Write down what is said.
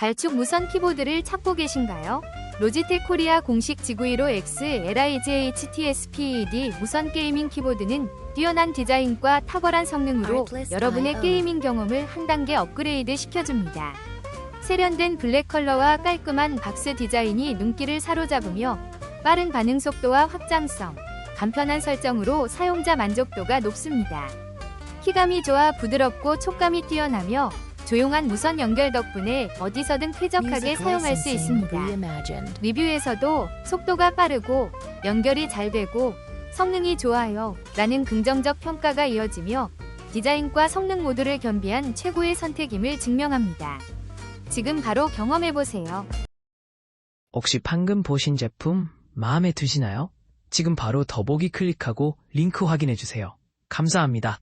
발축 무선 키보드를 찾고 계신가요? 로지텍 코리아 공식 지구이로 X LIGHTSPED 무선 게이밍 키보드는 뛰어난 디자인과 탁월한 성능으로 여러분의. 게이밍 경험을 한 단계 업그레이드 시켜줍니다. 세련된 블랙 컬러와 깔끔한 박스 디자인이 눈길을 사로잡으며 빠른 반응 속도와 확장성, 간편한 설정으로 사용자 만족도가 높습니다. 키감이 좋아 부드럽고 촉감이 뛰어나며 조용한 무선 연결 덕분에 어디서든 쾌적하게 사용할 수 있습니다. 리뷰에서도 속도가 빠르고 연결이 잘 되고 성능이 좋아요 라는 긍정적 평가가 이어지며 디자인과 성능 모두를 겸비한 최고의 선택임을 증명합니다. 지금 바로 경험해보세요. 혹시 방금 보신 제품 마음에 드시나요? 지금 바로 더보기 클릭하고 링크 확인해 주세요. 감사합니다.